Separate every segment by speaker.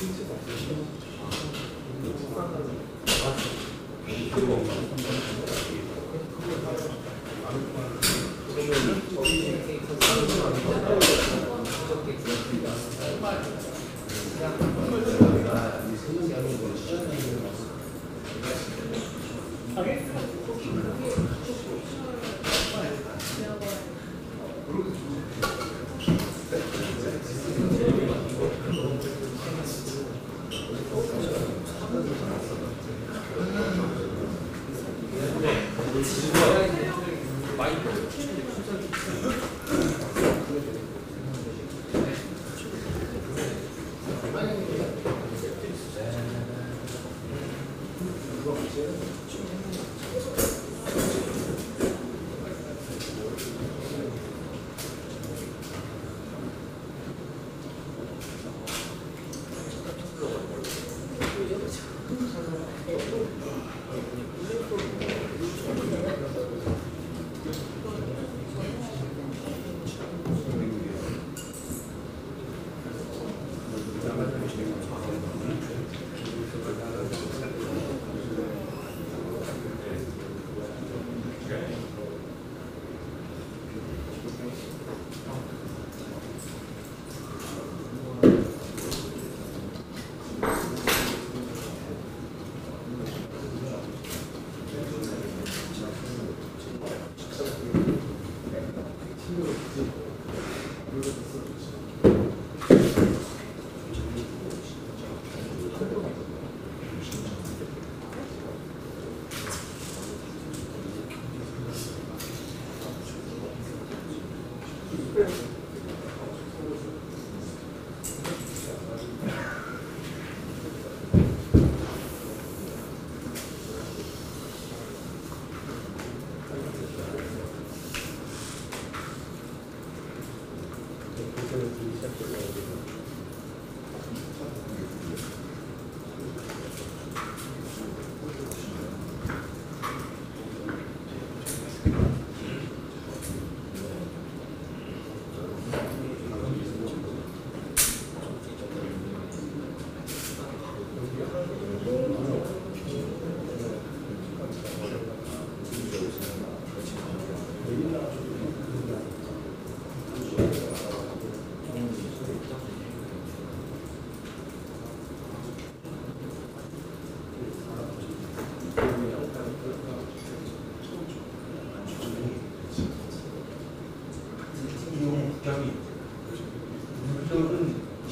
Speaker 1: 이용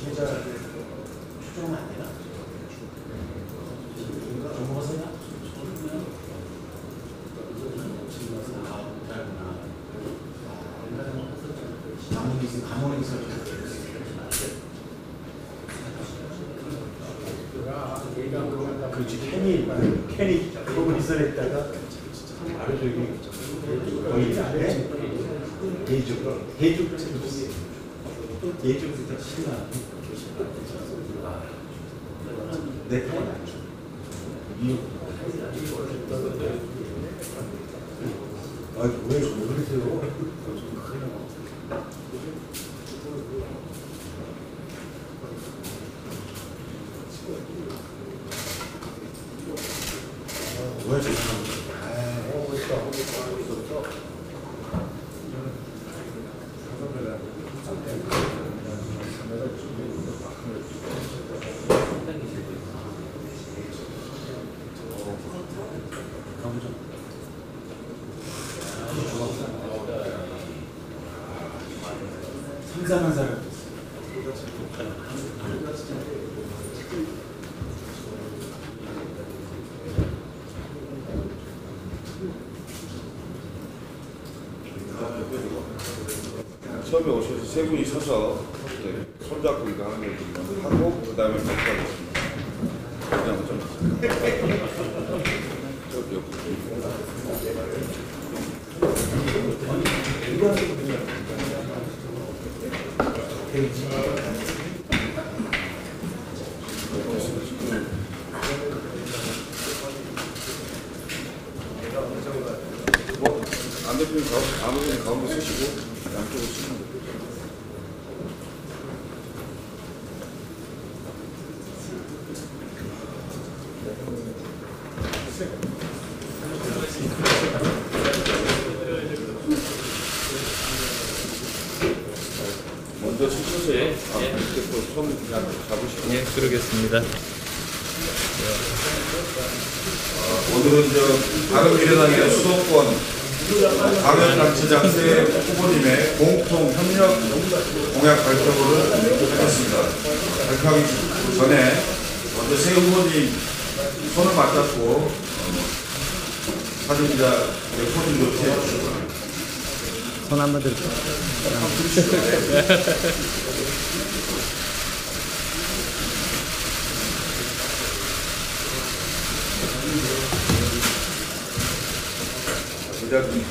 Speaker 1: 지배자 추정은 안 되나? 좀 먹었었나? 감옥에 있어 감옥에 있어 그렇지 괜히 괜히 그러고 있어냈다가 바로 저기 거의 안에 대죽 대 죽 대죽부터 신나 내 타임 안 줘. 이유 아왜 그러세요? 왜 죄송합니다. 아, 가보자. 상상한 사람.
Speaker 2: 처음에 오셔서 세 분이 서서 손잡고 이거 하는 거 하고 그 다음에 발표하겠습니다. 그냥 좀 저기 옆 에뭐안 대표님 가운데 아무튼 가운데 쓰시고 양쪽으로 쓰시면 돼요. 먼저 서세요.
Speaker 3: 예.
Speaker 2: 이렇게 또손 그냥 잡으시고.
Speaker 3: 예, 그러겠습니다.
Speaker 2: 오늘은 저 바른미래당의 수도권 광역단체장 세 후보님의 공통 협력 공약 발표를 하겠습니다. 발표하기 전에 먼저 세 후보님 손을 맞잡고 어, 사진기자 포즈 좀 해주시고
Speaker 3: 손 한번 들고.
Speaker 2: 기자님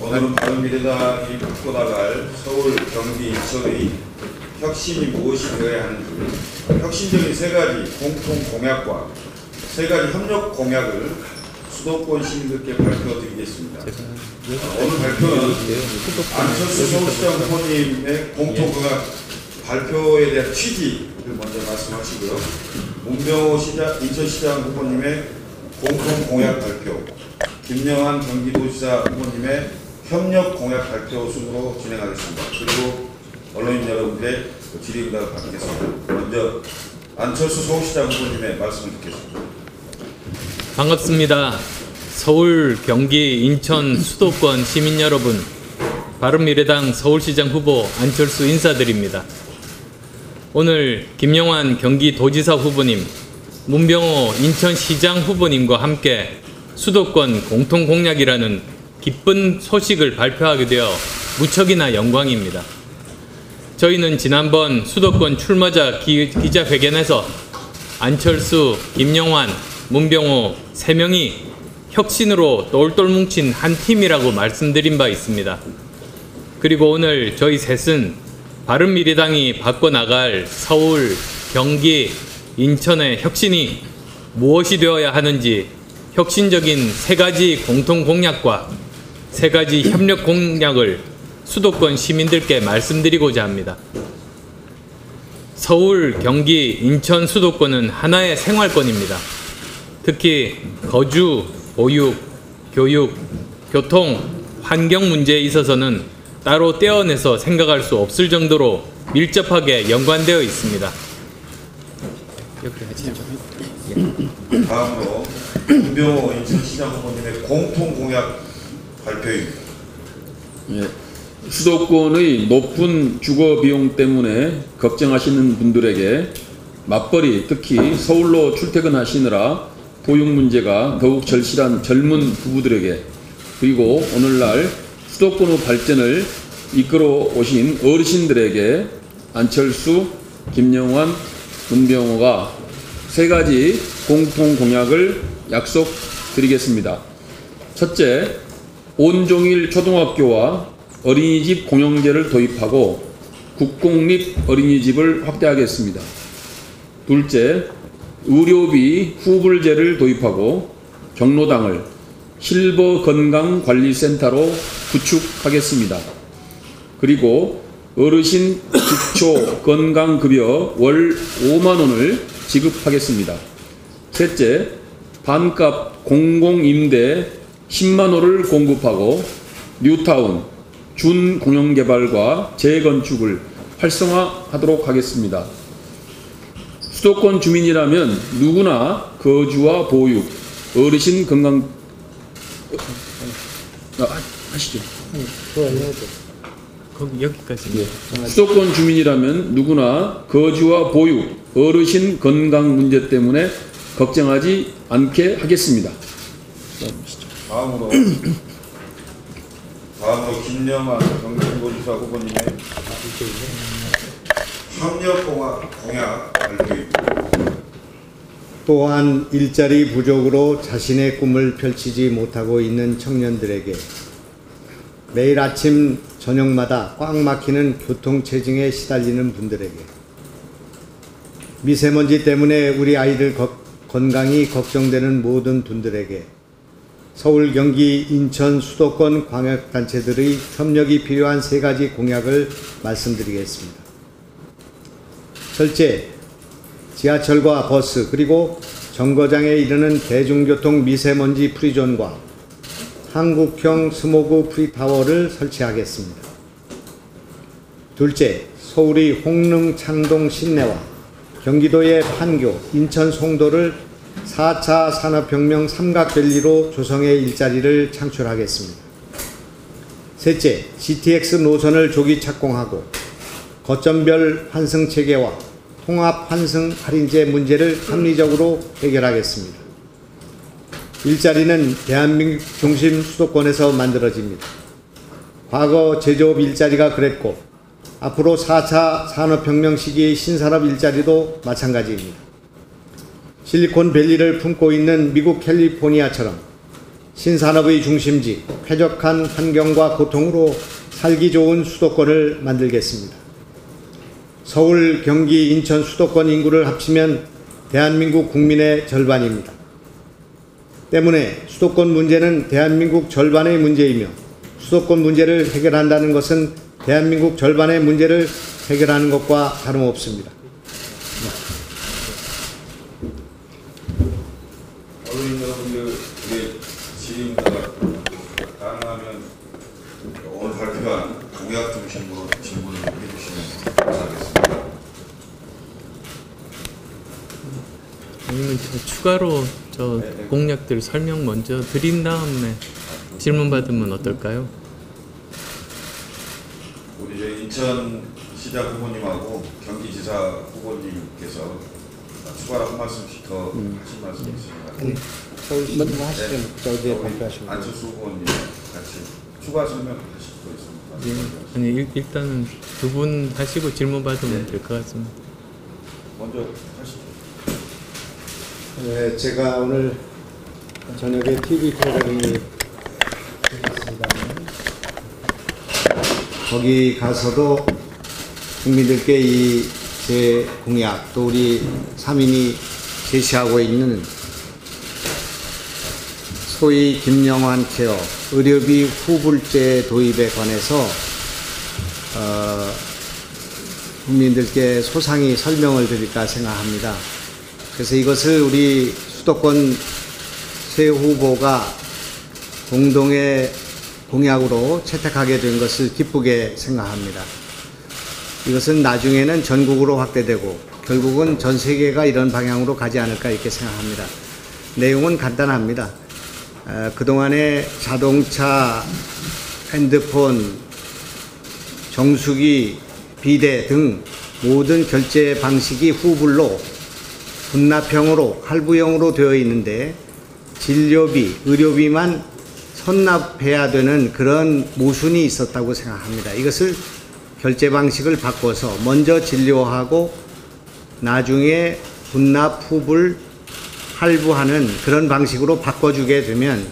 Speaker 2: 오늘은 바른미래당이 갖고 나갈 서울, 경기, 인천의 혁신이 무엇이 되어야 하는지 혁신적인 세 가지 공통 공약과 세 가지 협력 공약을 수도권 시민들께 발표드리겠습니다. 어, 오늘 발표는 안철수 서울시장 후보님의 공통 공약 발표에 대한 취지를 먼저 말씀하시고요. 문병호 시장, 인천시장 후보님의 공통 공약 발표, 김영환 경기도지사 후보님의 협력 공약 발표 순으로 진행하겠습니다. 그리고 언론인 여러분들의 질의응답을 받겠습니다. 먼저 안철수 서울시장 후보님의 말씀을 듣겠습니다.
Speaker 3: 반갑습니다. 서울, 경기, 인천 수도권 시민 여러분, 바른미래당 서울시장 후보 안철수 인사드립니다. 오늘 김영환 경기도지사 후보님, 문병호 인천시장 후보님과 함께 수도권 공통공약이라는 기쁜 소식을 발표하게 되어 무척이나 영광입니다. 저희는 지난번 수도권 출마자 기, 기자회견에서 안철수, 김영환, 문병호 세 명이 혁신으로 똘똘 뭉친 한 팀이라고 말씀드린 바 있습니다. 그리고 오늘 저희 셋은 바른미래당이 바꿔나갈 서울, 경기, 인천의 혁신이 무엇이 되어야 하는지 혁신적인 세 가지 공통 공약과 세 가지 협력 공약을 수도권 시민들께 말씀드리고자 합니다. 서울, 경기, 인천 수도권은 하나의 생활권입니다. 특히 거주, 보육, 교육, 교통, 환경 문제에 있어서는 따로 떼어내서 생각할 수 없을 정도로 밀접하게 연관되어 있습니다.
Speaker 2: 다음으로 문병호 인천시장 후보님의 공통 공약 발표입니다.
Speaker 4: 예, 수도권의 높은 주거 비용 때문에 걱정하시는 분들에게 맞벌이 특히 서울로 출퇴근하시느라 보육 문제가 더욱 절실한 젊은 부부들에게 그리고 오늘날 수도권의 발전을 이끌어 오신 어르신들에게 안철수, 김영환, 문병호가 세 가지 공통 공약을 약속드리겠습니다. 첫째, 온종일 초등학교와 어린이집 공영제를 도입하고 국공립 어린이집을 확대하겠습니다. 둘째, 의료비 후불제를 도입하고 경로당을 실버 건강관리센터로 구축하겠습니다. 그리고 어르신 기초 건강급여 월 5만 원을 지급하겠습니다. 셋째, 반값 공공임대 10만 호를 공급하고 뉴타운 준공영개발과 재건축을 활성화하도록 하겠습니다. 수도권 주민이라면 누구나 거주와 보육, 어르신 건강 아, 하시죠.
Speaker 3: 거기 여기까지.
Speaker 4: 수도권 주민이라면 누구나 거주와 보육, 어르신 건강 문제 때문에 걱정하지 않게 하겠습니다.
Speaker 2: 다음으로 다음으로 김영환 경기도지사 후보님의 협력 공약, 발표입니다.
Speaker 5: 또한 일자리 부족으로 자신의 꿈을 펼치지 못하고 있는 청년들에게 매일 아침 저녁마다 꽉 막히는 교통체증에 시달리는 분들에게 미세먼지 때문에 우리 아이들 거- 건강이 걱정되는 모든 분들에게 서울, 경기, 인천, 수도권 광역단체들의 협력이 필요한 세 가지 공약을 말씀드리겠습니다. 첫째, 지하철과 버스 그리고 정거장에 이르는 대중교통 미세먼지 프리존과 한국형 스모그 프리타워를 설치하겠습니다. 둘째, 서울의 홍릉 창동 신내와 경기도의 판교, 인천 송도를 4차 산업혁명 삼각밸리로 조성해 일자리를 창출하겠습니다. 셋째, GTX 노선을 조기 착공하고 거점별 환승 체계와 통합 환승 할인제 문제를 합리적으로 해결하겠습니다. 일자리는 대한민국 중심 수도권에서 만들어집니다. 과거 제조업 일자리가 그랬고 앞으로 4차 산업혁명 시기의 신산업 일자리도 마찬가지입니다. 실리콘밸리를 품고 있는 미국 캘리포니아처럼 신산업의 중심지, 쾌적한 환경과 고통으로 살기 좋은 수도권을 만들겠습니다. 서울, 경기, 인천 수도권 인구를 합치면 대한민국 국민의 절반입니다. 때문에 수도권 문제는 대한민국 절반의 문제이며 수도권 문제를 해결한다는 것은 대한민국 절반의 문제를 해결하는 것과 다름없습니다.
Speaker 2: 어르신 여러분들의 질의응답 가능하면 오늘 발표한 공약 중심으로 질문을 해주시면 감사하겠습니다.
Speaker 3: 아니면 저 추가로 저 공약들 설명 먼저 드린 다음에 질문 받으면 어떨까요?
Speaker 2: 우리 저 인천 시장 후보님하고 경기지사 후보님께서 추가로 한 말씀씩 더 하신 말씀이 있습니다.
Speaker 5: 서울시장 하시죠. 저기에 발표하시면
Speaker 2: 안철수 후보님 같이 추가 설명 하실 거
Speaker 3: 예,
Speaker 2: 있습니다.
Speaker 3: 아니 일, 일단은 두 분 하시고 질문 받으면 될 것 같습니다.
Speaker 2: 먼저 하시죠.
Speaker 5: 네, 제가 오늘 저녁에 TV 프로그램이 있습니다. 거기 가서도 국민들께 이 제 공약 또 우리 3인이 제시하고 있는 소위 김영환 케어 의료비 후불제 도입에 관해서 어, 국민들께 소상히 설명을 드릴까 생각합니다. 그래서 이것을 우리 수도권 새 후보가 공동의 공약으로 채택하게 된 것을 기쁘게 생각합니다. 이것은 나중에는 전국으로 확대되고 결국은 전 세계가 이런 방향으로 가지 않을까 이렇게 생각합니다. 내용은 간단합니다. 어, 그동안에 자동차, 핸드폰, 정수기, 비대 등 모든 결제 방식이 후불로 분납형으로 할부형으로 되어 있는데 진료비, 의료비만 선납해야 되는 그런 모순이 있었다고 생각합니다. 이것을 결제 방식을 바꿔서 먼저 진료하고 나중에 분납 후불 할부하는 그런 방식으로 바꿔주게 되면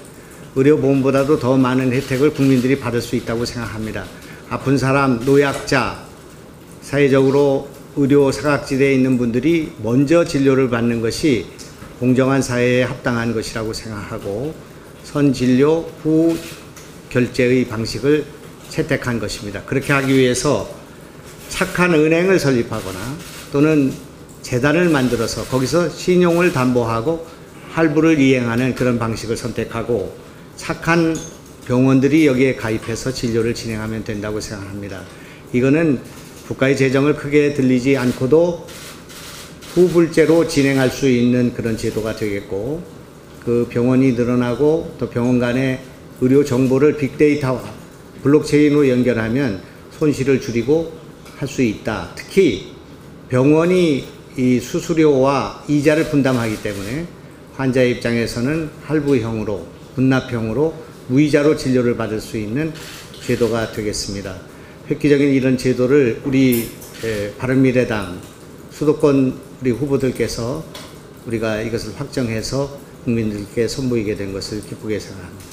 Speaker 5: 의료보험보다도 더 많은 혜택을 국민들이 받을 수 있다고 생각합니다. 아픈 사람, 노약자, 사회적으로 의료 사각지대에 있는 분들이 먼저 진료를 받는 것이 공정한 사회에 합당한 것이라고 생각하고 선진료 후 결제의 방식을 채택한 것입니다. 그렇게 하기 위해서 착한 은행을 설립하거나 또는 재단을 만들어서 거기서 신용을 담보하고 할부를 이행하는 그런 방식을 선택하고 착한 병원들이 여기에 가입해서 진료를 진행하면 된다고 생각합니다. 이거는 국가의 재정을 크게 들리지 않고도 후불제로 진행할 수 있는 그런 제도가 되겠고 그 병원이 늘어나고 또 병원 간의 의료 정보를 빅데이터와 블록체인으로 연결하면 손실을 줄이고 할 수 있다. 특히 병원이 이 수수료와 이자를 분담하기 때문에 환자의 입장에서는 할부형으로 분납형으로 무이자로 진료를 받을 수 있는 제도가 되겠습니다. 획기적인 이런 제도를 우리 에, 바른미래당 수도권 우리 후보들께서 우리가 이것을 확정해서 국민들께 선보이게 된 것을 기쁘게 생각합니다.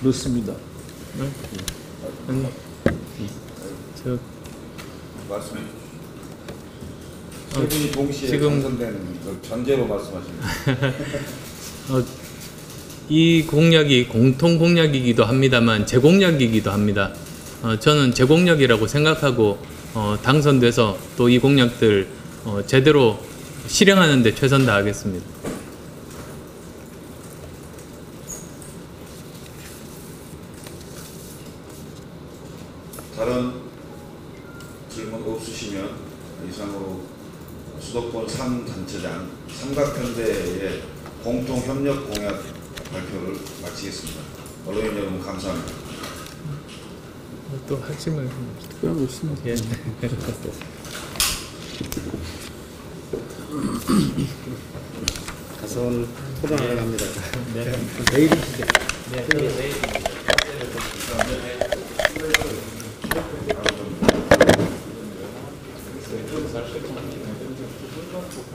Speaker 4: 그렇습니다.
Speaker 3: 아니 저
Speaker 2: 말씀해 주시죠. 세 분이 동시에
Speaker 3: 지금-
Speaker 2: 당선된 그 전제로 말씀하십니다.
Speaker 3: 어, 이 공약이 공통 공약이기도 합니다만 제 공약이기도 합니다. 어, 저는 제 공약이라고 생각하고 어, 당선돼서 또 이 공약들 어, 제대로 실행하는 데 최선 다하겠습니다.
Speaker 2: 다른 질문 없으시면 이상으로 수도권 3단체장 삼각편대의 공통협력 공약 발표를 마치겠습니다. 언론인 여러분 감사합니다.
Speaker 3: 또 하실 말씀
Speaker 4: 특별한 거 없습니다.
Speaker 3: 예.
Speaker 5: 가서 오늘 토론하러 갑니다.
Speaker 3: 네.
Speaker 5: 내일이시죠?
Speaker 3: 네. 네. 네.